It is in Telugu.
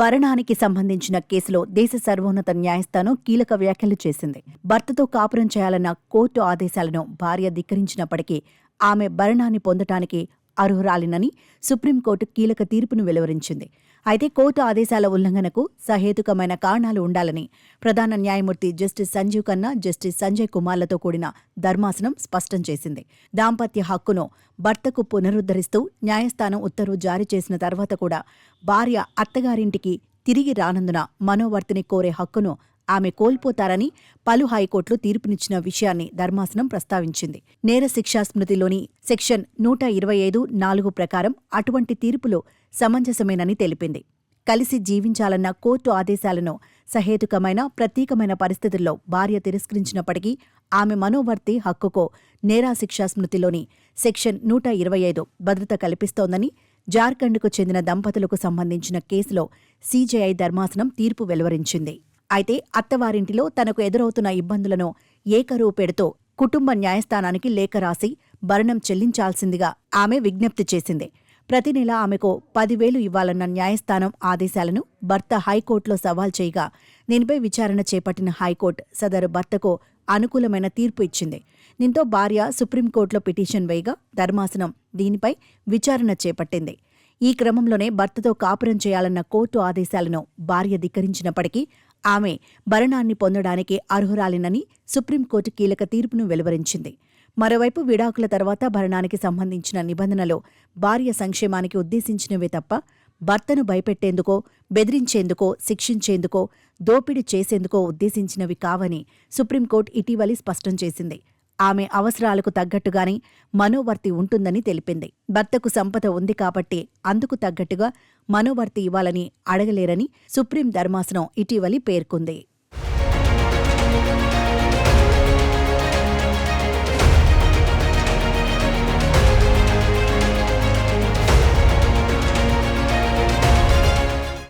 భరణానికి సంబంధించిన కేసులో దేశ సర్వోన్నత న్యాయస్థానం కీలక వ్యాఖ్యలు చేసింది. భర్తతో కాపురం చేయాలన్న కోర్టు ఆదేశాలను భార్య ధిక్కరించినప్పటికీ ఆమె భరణాన్ని పొందటానికి అర్హురాలినని సుప్రీంకోర్టు కీలక తీర్పును వెలువరించింది. అయితే కోర్టు ఆదేశాల ఉల్లంఘనకు సహేతుకమైన కారణాలు ఉండాలని ప్రధాన న్యాయమూర్తి జస్టిస్ సంజీవ్ ఖన్నా జస్టిస్ సంజయ్ కుమార్లతో కూడిన ధర్మాసనం స్పష్టం చేసింది. దాంపత్య హక్కును భర్తకు పునరుద్ధరిస్తూ న్యాయస్థానం ఉత్తర్వు జారీ చేసిన తర్వాత కూడా భార్య అత్తగారింటికి తిరిగి రానందున మనోవర్తిని కోరే హక్కును ఆమె కోల్పోతారని పలు హైకోర్టులు తీర్పునిచ్చిన విషయాన్ని ధర్మాసనం ప్రస్తావించింది. నేర శిక్షా స్మృతిలోని సెక్షన్ నూట ఇరవై ఐదు నాలుగు ప్రకారం అటువంటి తీర్పులో సమంజసమేనని తెలిపింది. కలిసి జీవించాలన్న కోర్టు ఆదేశాలను సహేతుకమైన ప్రత్యేకమైన పరిస్థితుల్లో భార్య తిరస్కరించినప్పటికీ ఆమె మనోవర్తి హక్కుకో నేరా శిక్షా స్మృతిలోని సెక్షన్ నూట ఇరవై ఐదు భద్రత కల్పిస్తోందని జార్ఖండ్కు చెందిన దంపతులకు సంబంధించిన కేసులో సీజేఐ ధర్మాసనం తీర్పు వెలువరించింది. అయితే అత్తవారింటిలో తనకు ఎదురవుతున్న ఇబ్బందులను ఏకరువు పెడుతూ కుటుంబ న్యాయస్థానానికి లేఖ రాసి భరణం చెల్లించాల్సిందిగా ఆమె విజ్ఞప్తి చేసింది. ప్రతి నెల ఆమెకు పదివేలు ఇవ్వాలన్న న్యాయస్థానం ఆదేశాలను భర్త హైకోర్టులో సవాల్ చేయగా దీనిపై విచారణ చేపట్టిన హైకోర్టు సదరు భర్తకు అనుకూలమైన తీర్పు ఇచ్చింది. దీంతో భార్య సుప్రీంకోర్టులో పిటిషన్ వేయగా ధర్మాసనం దీనిపై విచారణ చేపట్టింది. ఈ క్రమంలోనే భర్తతో కాపురం చేయాలన్న కోర్టు ఆదేశాలను భార్య ధిక్కరించినప్పటికీ ఆమె భరణాన్ని పొందడానికి అర్హురాలినని సుప్రీంకోర్టు కీలక తీర్పును వెలువరించింది. మరోవైపు విడాకుల తర్వాత భరణానికి సంబంధించిన నిబంధనలు భార్య సంక్షేమానికి ఉద్దేశించినవే తప్ప భర్తను భయపెట్టేందుకో బెదిరించేందుకో శిక్షించేందుకో దోపిడీ చేసేందుకో ఉద్దేశించినవి కావని సుప్రీంకోర్టు ఇటీవలి స్పష్టం చేసింది. ఆమె అవసరాలకు తగ్గట్టుగానే మనోవర్తి ఉంటుందని తెలిపింది. భర్తకు సంపద ఉంది కాబట్టి అందుకు తగ్గట్టుగా మనోవర్తి ఇవ్వాలని అడగలేరని సుప్రీం ధర్మాసనం ఇటీవలి పేర్కొంది.